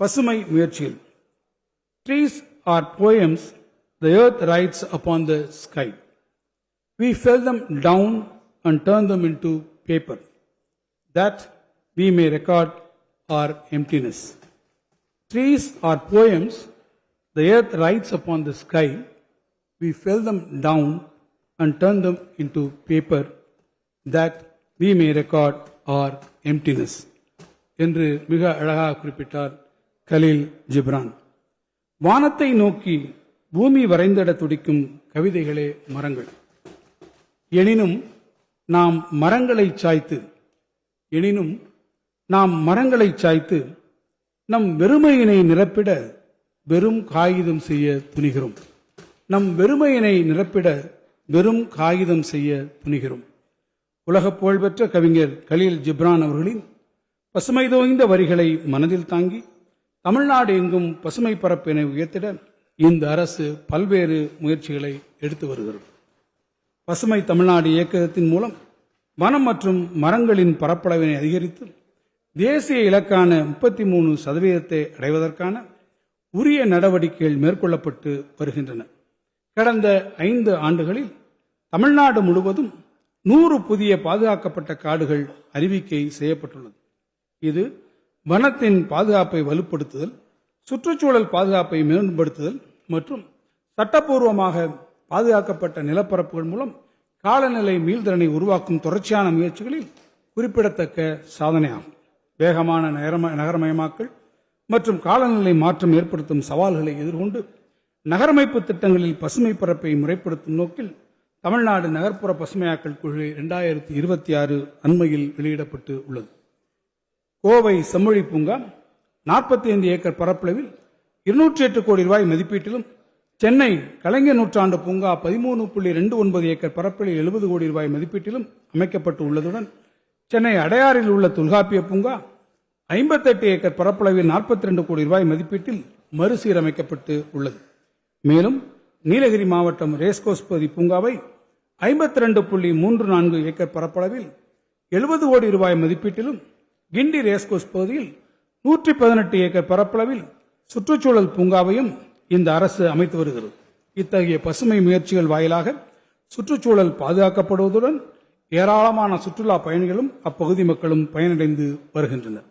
பசுமை முயற்சியில் trees are poems the earth writes upon the sky we fell them down and turn them into paper that we may record our emptiness trees are poems the earth writes upon the sky we fell them down and turn them into paper that we may record our emptiness என்று மிக அழகாக குறிப்பிட்டார் கலீல் ஜிப்ரான். வானத்தை நோக்கி பூமி வரைந்திட துடிக்கும் கவிதைகளே மரங்கள். எனினும் நாம் மரங்களை சாய்த்து எனினும் நாம் மரங்களை சாய்த்து நம் வெறுமையினை நிரப்பிட வெறும் காகிதம் செய்ய துணிகிறோம். நம் வெறுமையினை நிரப்பிட வெறும் காகிதம் செய்ய துணிகிறோம். உலக புகழ்பெற்ற கவிஞர் கலீல் ஜிப்ரான் அவர்களின் பசுமை தோய்ந்த வரிகளை மனதில் தாங்கி தமிழ்நாடு எங்கும் பசுமை பரப்பினை உயர்த்திட இந்த அரசு பல்வேறு முயற்சிகளை எடுத்து வருகிறது. பசுமை தமிழ்நாடு இயக்கத்தின் மூலம் வனம் மற்றும் மரங்களின் பரப்பளவினை அதிகரித்து தேசிய இலக்கான முப்பத்தி மூணு சதவீதத்தை அடைவதற்கான உரிய நடவடிக்கைகள் மேற்கொள்ளப்பட்டு வருகின்றன. கடந்த ஐந்து ஆண்டுகளில் தமிழ்நாடு முழுவதும் நூறு புதிய பாதுகாக்கப்பட்ட காடுகள் அறிவிக்கை செய்யப்பட்டுள்ளது. இது வனத்தின் பாதுகாப்பை வலுப்படுத்துதல் சுற்றுச்சூழல் பாதுகாப்பை மேம்படுத்துதல் மற்றும் சட்டப்பூர்வமாக பாதுகாக்கப்பட்ட நிலப்பரப்புகள் மூலம் காலநிலை மீள்திறனை உருவாக்கும் தொடர்ச்சியான முயற்சிகளில் குறிப்பிடத்தக்க சாதனையாகும். வேகமான நகரம- நகரமயமாக்கல் மற்றும் காலநிலை மாற்றம் ஏற்படுத்தும் சவால்களை எதிர்கொண்டு நகரமைப்பு திட்டங்களில் பசுமை பரப்பை முறைப்படுத்தும் நோக்கில் தமிழ்நாடு நகர்ப்புற பசுமையாக்கல் கொள்கை இரண்டாயிரத்தி இருபத்தி ஆறு அண்மையில் வெளியிடப்பட்டு உள்ளது. கோவை செம்மொழி பூங்கா 45 ஏக்கர் பரப்பளவில் இருநூற்றி எட்டு கோடி ரூபாய் மதிப்பீட்டிலும் சென்னை கலைஞர் நூற்றாண்டு பூங்கா பதிமூணு புள்ளி ரெண்டு ஒன்பது ஏக்கர் பரப்பளவில் எழுபது கோடி ரூபாய் மதிப்பீட்டிலும் அமைக்கப்பட்டு உள்ளதுடன் சென்னை அடையாறில் உள்ள தொல்காப்பிய பூங்கா 58 ஏக்கர் பரப்பளவில் 42 ரெண்டு கோடி ரூபாய் மதிப்பீட்டில் மறுசீரமைக்கப்பட்டு உள்ளது. மேலும் நீலகிரி மாவட்டம் ரேஸ்கோஸ் பகுதி பூங்காவை 52.34 ரெண்டு புள்ளி மூன்று நான்கு ஏக்கர் பரப்பளவில் எழுபது கோடி ரூபாய் மதிப்பீட்டிலும் கிண்டி ரேஸ்கோஸ் பகுதியில் நூற்றி பதினெட்டு ஏக்கர் பரப்பளவில் சுற்றுச்சூழல் பூங்காவையும் இந்த அரசு அமைத்து வருகிறது. இத்தகைய பசுமை முயற்சிகள் வாயிலாக சுற்றுச்சூழல் பாதுகாக்கப்படுவதுடன் ஏராளமான சுற்றுலா பயணிகளும் அப்பகுதி மக்களும் பயனடைந்து வருகின்றனர்.